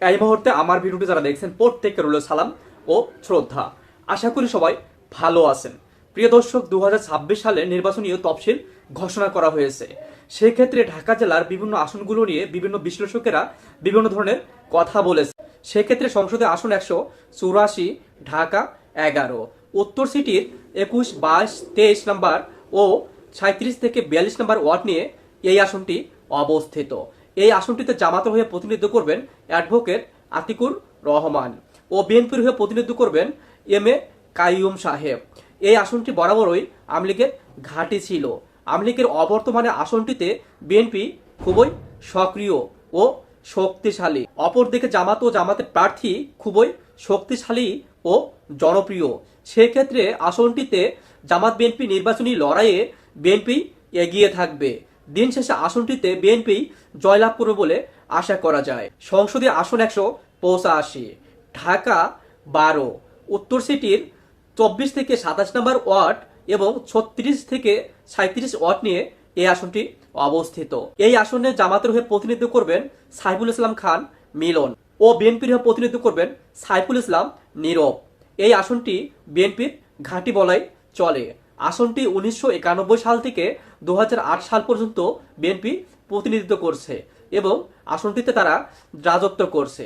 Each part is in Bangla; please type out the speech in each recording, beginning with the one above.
এই মুহূর্তে আমার ভিডিওটি যারা দেখছেন, প্রত্যেককে রইল সালাম ও শ্রদ্ধা। আশা করি সবাই ভালো আছেন। প্রিয় দর্শক দু সালে নির্বাচনীয় তফসিল ঘোষণা করা হয়েছে। সেক্ষেত্রে ঢাকা জেলার বিভিন্ন আসনগুলো নিয়ে বিভিন্ন বিশ্লেষকেরা বিভিন্ন ধরনের কথা বলেছে। সেক্ষেত্রে সংসদে আসন একশো চুরাশি, ঢাকা এগারো। উত্তর সিটির একুশ, বাইশ, তেইশ নাম্বার ও সাঁত্রিশ থেকে বিয়াল্লিশ নম্বর ওয়ার্ড নিয়ে এই আসনটি অবস্থিত। এই আসনটিতে জামাতের হয়ে প্রতিনিধিত্ব করবেন অ্যাডভোকেট আতিকুর রহমান ও বিএনপির হয়ে প্রতিনিধিত্ব করবেন এম এ কাইয়ুম সাহেব। এই আসনটি বরাবরই আমলিগের ঘাঁটি ছিল। আমলিগের অবর্তমানে আসনটিতে বিএনপি খুবই সক্রিয় ও শক্তিশালী। অপরদিকে জামাত ও জামাতের প্রার্থী খুবই শক্তিশালী ও জনপ্রিয়। সেক্ষেত্রে আসনটিতে জামাত বিএনপি নির্বাচনী লড়াইয়ে বিএনপি এগিয়ে থাকবে। দিন শেষে আসনটিতে বিএনপি জয়লাভ করবে বলে আশা করা যায়। সংসদীয় আসন একশো পঁচাশি, ঢাকা বারো, উত্তর সিটির চব্বিশ থেকে সাতাশ নম্বর ওয়ার্ড এবং ছত্রিশ থেকে সাঁত্রিশ ওয়ার্ড নিয়ে এই আসনটি অবস্থিত। এই আসনে জামাতের হয়ে প্রতিনিধিত্ব করবেন সাইফুল ইসলাম খান মিলন ও বিএনপির হয়ে প্রতিনিধিত্ব করবেন সাইফুল ইসলাম নীরব। এই আসনটি বিএনপির ঘাঁটি বলাই চলে। আসনটি উনিশশো একানব্বই সাল থেকে দু হাজার আট সাল পর্যন্ত বিএনপি প্রতিনিধিত্ব করছে এবং আসনটিতে তারা রাজত্ব করছে।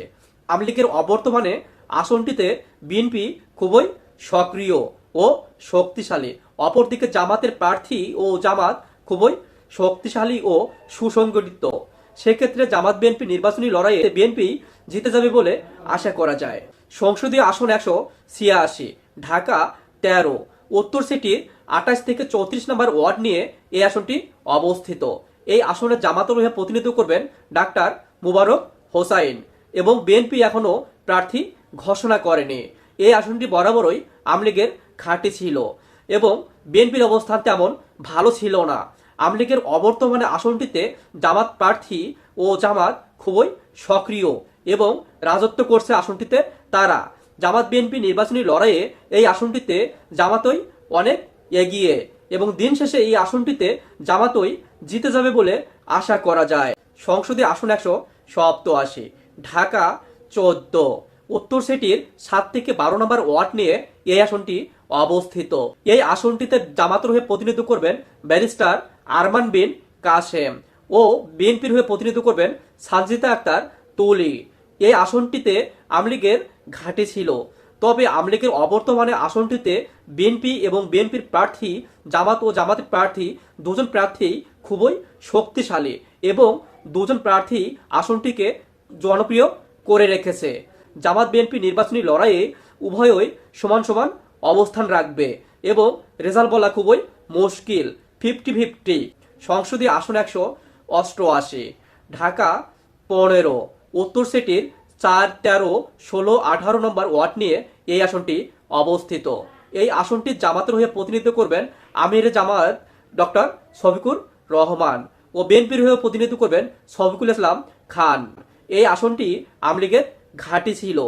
আওয়ামী লীগের অবর্তমানে আসনটিতে বিএনপি খুবই সক্রিয় ও শক্তিশালী। অপরদিকে জামাতের প্রার্থী ও জামাত খুবই শক্তিশালী ও সুসংগঠিত। সেক্ষেত্রে জামাত বিএনপি নির্বাচনী লড়াইয়ে বিএনপি জিতে যাবে বলে আশা করা যায়। সংসদীয় আসন একশো ছিয়াশি, ঢাকা তেরো, উত্তর সিটির আঠাশ থেকে চৌত্রিশ নম্বর ওয়ার্ড নিয়ে এই আসনটি অবস্থিত। এই আসনে জামাতুল হয়ে প্রতিনিধিত্ব করবেন ডাক্তার মুবারক হোসাইন এবং বিএনপি এখনও প্রার্থী ঘোষণা করেনি। এই আসনটি বরাবরই আমলিগের ঘাঁটি ছিল এবং বিএনপির অবস্থান তেমন ভালো ছিল না। আমলিগের অবর্তমানে আসনটিতে জামাত প্রার্থী ও জামাত খুবই সক্রিয় এবং রাজত্ব করছে আসনটিতে তারা। জামাত বিএনপি নির্বাচনী লড়াইয়ে এই আসনটিতে জামাতই অনেক এগিয়ে। এবং দিন শেষে এই আসনটিতে জামাতই জিতে যাবে বলে আশা করা যায়। সংসদে আসন একশো সপ্ত সপ্তআশি, ঢাকা চোদ্দ। উত্তর সিটির সাত থেকে বারো নম্বর ওয়ার্ড নিয়ে এই আসনটি অবস্থিত। এই আসনটিতে জামাতের হয়ে প্রতিনিধিত্ব করবেন ব্যারিস্টার আরমান বিন কাশেম ও বিএনপির হয়ে প্রতিনিধিত্ব করবেন সানজিতা আক্তার তুলি। এই আসনটিতে আমলিগের ঘাঁটি ছিল। তবে আমলিগের অবর্তমানে আসনটিতে বিএনপি এবং বিএনপির প্রার্থী, জামাত ও জামাতের প্রার্থী দুজন প্রার্থী খুবই শক্তিশালী এবং দুজন প্রার্থী আসনটিকে জনপ্রিয় করে রেখেছে। জামাত বিএনপি নির্বাচনী লড়াইয়ে উভয়ই সমান সমান অবস্থান রাখবে এবং রেজাল্ট বলা খুবই মুশকিল, ফিফটি ফিফটি। সংসদীয় আসন একশো অষ্টআশি, ঢাকা পনেরো, উত্তর সিটির চার, তেরো, ষোলো, আঠারো নম্বর ওয়ার্ড নিয়ে এই আসনটি অবস্থিত। এই আসনটি জামাতের হয়ে প্রতিনিধিত্ব করবেন আমির জামাত ডক্টর শফিকুর রহমান ও বিএনপির হয়ে প্রতিনিধিত্ব করবেন শফিকুল ইসলাম খান। এই আসনটি আমলিগের ঘাঁটি ছিল।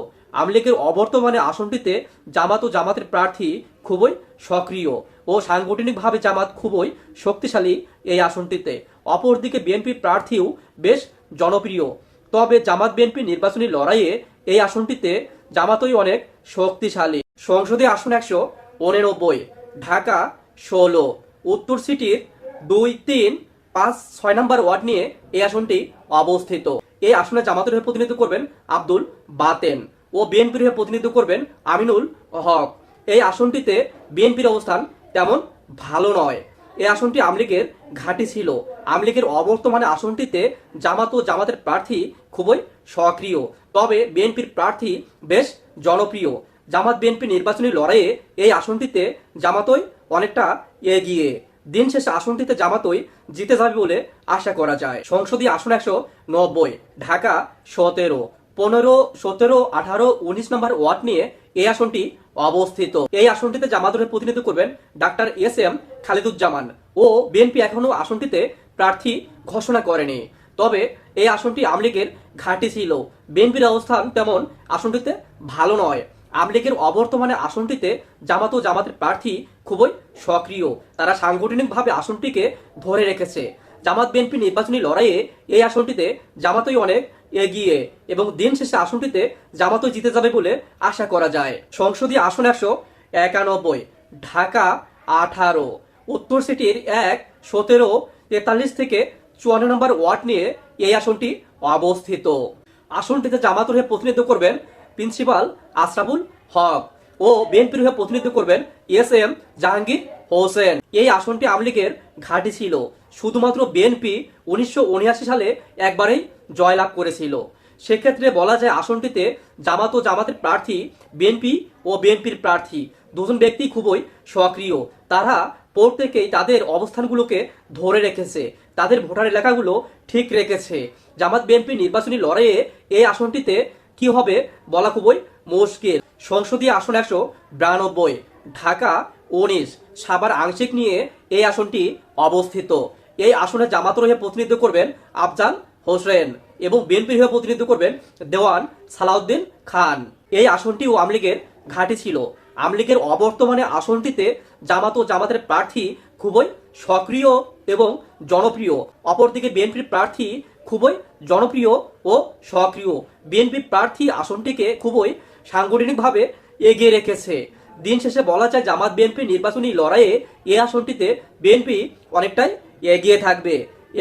আমলিগের অবর্তমানে আসনটিতে জামাত ও জামাতের প্রার্থী খুবই সক্রিয় ও সাংগঠনিকভাবে জামাত খুবই শক্তিশালী এই আসনটিতে। অপরদিকে বিএনপি প্রার্থীও বেশ জনপ্রিয়। তবে জামাত বিএনপি নির্বাচনী লড়াইয়ে এই আসনটিতে জামাতই অনেক শক্তিশালী। সংসদে আসন একশো উননব্বই, ঢাকা ষোলো, উত্তর সিটির দুই তিন, পাঁচ ছয় নম্বর ওয়ার্ড নিয়ে এই আসনটি অবস্থিত। এই আসনে জামাতের হয়ে প্রতিনিধিত্ব করবেন আব্দুল বাতেন ও বিএনপির হয়ে প্রতিনিধিত্ব করবেন আমিনুল হক। এই আসনটিতে বিএনপির অবস্থান তেমন ভালো নয়। এই আসনটি আমলিগের ঘাঁটি ছিল। আমলিগের অবর্তমানে আসনটিতে জামাত ও জামাতের প্রার্থী খুবই সক্রিয়। তবে বিএনপির প্রার্থী বেশ জনপ্রিয়। জামাত বিএনপি নির্বাচনী লড়াইয়ে এই আসনটিতে জামাতই অনেকটা এগিয়ে। দিন শেষে আসনটিতে জামাতই জিতে যাবে বলে আশা করা যায়। সংসদীয় আসন একশো নব্বই, ঢাকা সতেরো। পনেরো, সতেরো, আঠারো, উনিশ নম্বর ওয়ার্ড নিয়ে এই আসনটি অবস্থিত। এই আসনটিতে জামাতের প্রতিনিধিত্ব করবেন ডাক্তার এস এম খালিদুজ্জামান ও বিএনপি এখনও আসনটিতে প্রার্থী ঘোষণা করেনি। তবে এই আসনটি আমলিগের ঘাঁটি ছিল। বিএনপির অবস্থান তেমন আসনটিতে ভালো নয়। আমলিগের অবর্তমানে আসনটিতে জামাত ও জামাতের প্রার্থী খুবই সক্রিয়। তারা সাংগঠনিকভাবে আসনটিকে ধরে রেখেছে। জামাত বিএনপি নির্বাচনী লড়াইয়ে এই আসনটিতে জামাতই অনেক এগিয়ে। এবং দিন শেষে আসনটিতে জামাতও জিতে যাবে বলে আশা করা যায়। সংসদীয় আসন একশো একানব্বই, ঢাকা আঠারো, উত্তর সিটির এক সতেরো, তেতাল্লিশ থেকে চুয়ান্ন নম্বর ওয়ার্ড নিয়ে এই আসনটি অবস্থিত। আসনটিতে জামাতুর হয়ে প্রতিনিধিত্ব করবেন প্রিন্সিপাল আশরাফুল হক ও বিএনপির হয়ে প্রতিনিধিত্ব করবেন এস এম জাহাঙ্গীর হোসেন। এই আসনটি আওয়ামী লীগের ঘাঁটি ছিল। শুধুমাত্র বিএনপি উনিশশো উনআশি সালে একবারেই জয়লাভ করেছিল। সেক্ষেত্রে বলা যায় আসনটিতে জামাত ও জামাতের প্রার্থী বিএনপি ও বিএনপির প্রার্থী দুজন ব্যক্তি খুবই সক্রিয়। তারা প্রত্যেকেই তাদের অবস্থানগুলোকে ধরে রেখেছে। তাদের ভোটার এলাকাগুলো ঠিক রেখেছে। জামাত বিএনপি নির্বাচনী লড়াইয়ে এই আসনটিতে কি হবে বলা খুবই মুশকিল। সংসদীয় আসন একশো বিরানব্বই, ঢাকা উনিশ সাবার আংশিক নিয়ে এই আসনটি অবস্থিত। এই আসনে জামাতর হয়ে প্রতিনিধিত্ব করবেন আফজাল হোসেন এবং বিএনপির হয়ে প্রতিনিধিত্ব করবেন দেওয়ান সালাউদ্দিন খান। এই আসনটি ও আমলিগের ঘাঁটি ছিল। আমলিগের অবর্তমানে আসনটিতে জামাত ও জামাতের প্রার্থী খুবই সক্রিয় এবং জনপ্রিয়। অপরদিকে বিএনপির প্রার্থী খুবই জনপ্রিয় ও সক্রিয়। বিএনপি প্রার্থী আসনটিকে খুবই সাংগঠনিকভাবে এগিয়ে রেখেছে। দিন শেষে বলা যায় জামাত বিএনপি নির্বাচনী লড়াইয়ে এই আসনটিতে বিএনপি অনেকটাই এগিয়ে থাকবে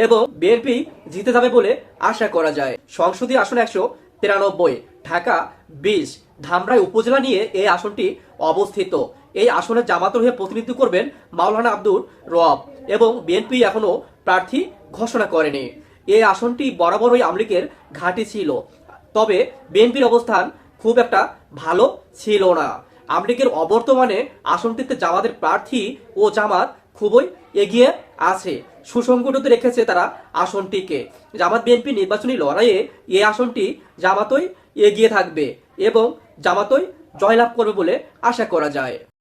এবং বিএনপি জিতে যাবে বলে আশা করা যায়। সংসদীয় আসন একশো তিরানব্বই, ঢাকা বিশ, ধামরাই উপজেলা নিয়ে এই আসনটি অবস্থিত। এই আসনে জামাতের হয়ে প্রতিনিধিত্ব করবেন মাওলানা আব্দুর রব এবং বিএনপি এখনও প্রার্থী ঘোষণা করেনি। এই আসনটি বরাবরই আমলিকের ঘাঁটি ছিল। তবে বিএনপির অবস্থান খুব একটা ভালো ছিল না। আমলিকের অবর্তমানে আসনটিতে জামাতের প্রার্থী ও জামাত খুবই এগিয়ে আছে। সুসংগঠিত রেখেছে তারা আসনটিকে। জামাত বিএনপি নির্বাচনী লড়াইয়ে এই আসনটি জামাতই এগিয়ে থাকবে এবং জামাতই জয়লাভ করবে বলে আশা করা যায়।